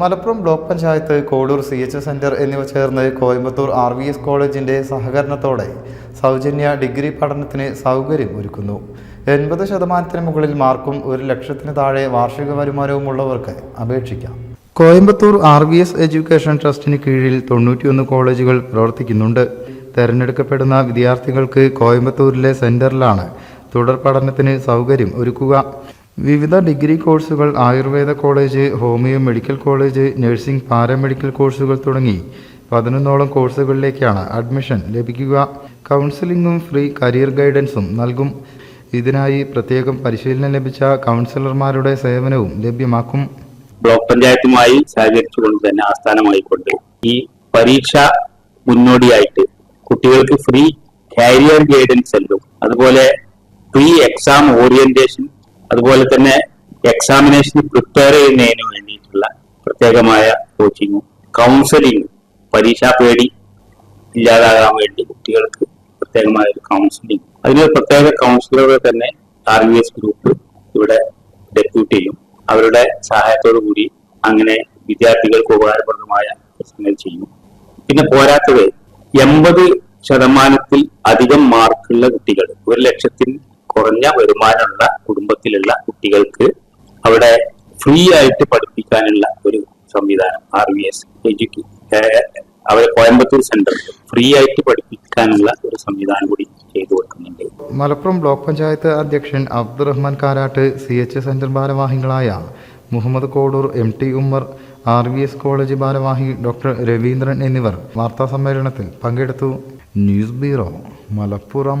Malappuram block panchayat Kolur C H centre എന്നിവ ചേർന്ന് Coimbatore R V S കോളേജിന്റെ സഹകരണത്തോടെ സൗജന്യ ഡിഗ്രി പഠനത്തിന് സൗകര്യം ഒരുക്കുന്നു. എൺപത് ശതമാനത്തിന് മുകളിൽ മാർക്കും ഒരു ലക്ഷത്തിന് താഴെ വാർഷിക വരുമാനവുമുള്ളവർക്ക് അപേക്ഷിക്കാം. Coimbatore R V S education ട്രസ്റ്റിന് കീഴിൽ തൊണ്ണൂറ്റിയൊന്ന് കോളേജുകൾ പ്രവർത്തിക്കുന്നുണ്ട്. തെരഞ്ഞെടുക്കപ്പെടുന്ന വിദ്യാർത്ഥികൾക്ക് കോയമ്പത്തൂരിലെ സെന്ററിലാണ് തുടർ പഠനത്തിന് സൗകര്യം ഒരുക്കുക. വിവിധ ഡിഗ്രി കോഴ്സുകൾ ayurveda college homeo medical college nursing paramedical കോഴ്സുകൾ തുടങ്ങി പതിനൊന്നോളം കോഴ്സുകളിലേക്കാണ് അഡ്മിഷൻ ലഭിക്കുക. കൗൺസിലിംഗും ഫ്രീ കരിയർ ഗൈഡൻസും നൽകും. ഇതിനായി പ്രത്യേകം പരിശീലനം ലഭിച്ച കൗൺസിലർമാരുടെ സേവനവും ലഭ്യമാക്കും. ബ്ലോക്ക് പഞ്ചായത്തുമായി സഹകരിച്ചുകൊണ്ട് തന്നെ ആസ്ഥാനമായിക്കൊണ്ട് ഈ പരീക്ഷ മുന്നോടിയായിട്ട് കുട്ടികൾക്ക് ഫ്രീ കരിയർ ഗൈഡൻസ് സെല്ലും അതുപോലെ ഫ്രീ എക്സാം ഓറിയന്റേഷൻ അതുപോലെ തന്നെ എക്സാമിനേഷന് പ്രിപ്പയർ ചെയ്യുന്നതിന് വേണ്ടിയിട്ടുള്ള പ്രത്യേകമായ കോച്ചിങ്ങും കൗൺസിലിംഗ് പരീക്ഷാ പേടി ഇല്ലാതാകാൻ വേണ്ടി കുട്ടികൾക്ക് പ്രത്യേകമായ ഒരു കൗൺസിലിംഗ് അതിന് പ്രത്യേക കൗൺസിലറുകൾ തന്നെ ആർ വി എസ് ഗ്രൂപ്പ് ഇവിടെ ഡെപ്യൂട്ട് ചെയ്യും. അവരുടെ സഹായത്തോടു കൂടി അങ്ങനെ വിദ്യാർത്ഥികൾക്ക് ഉപകാരപ്രദമായ പ്രശ്നങ്ങൾ ചെയ്യും. പിന്നെ പോരാത്തത് എൺപത് ശതമാനത്തിൽ അധികം മാർക്കുള്ള കുട്ടികൾ ഒരു ലക്ഷത്തിൽ കുറഞ്ഞ വരുമാനമുള്ള കുടുംബത്തിലുള്ള കുട്ടികൾക്ക് അവിടെ ഫ്രീ ആയിട്ട് പഠിപ്പിക്കാനുള്ള ഒരു സംവിധാനം ആർ വി എസ് എഡ്യൂക്കേ അവരെ കോയമ്പത്തൂർ സെന്ററിൽ ഫ്രീ ആയിട്ട് പഠിപ്പിക്കാനുള്ള ഒരു സംവിധാനം കൂടി ചെയ്തു കൊടുക്കുന്നുണ്ട്. മലപ്പുറം ബ്ലോക്ക് പഞ്ചായത്ത് അധ്യക്ഷൻ Abdurahman Karat C H centre ഭാരവാഹികളായ Muhammad Kodur M T Ummer R V S college ഭാരവാഹി ഡോക്ടർ രവീന്ദ്രൻ എന്നിവർ വാർത്താ സമ്മേളനത്തിൽ പങ്കെടുത്തു. News bureau Malappuram.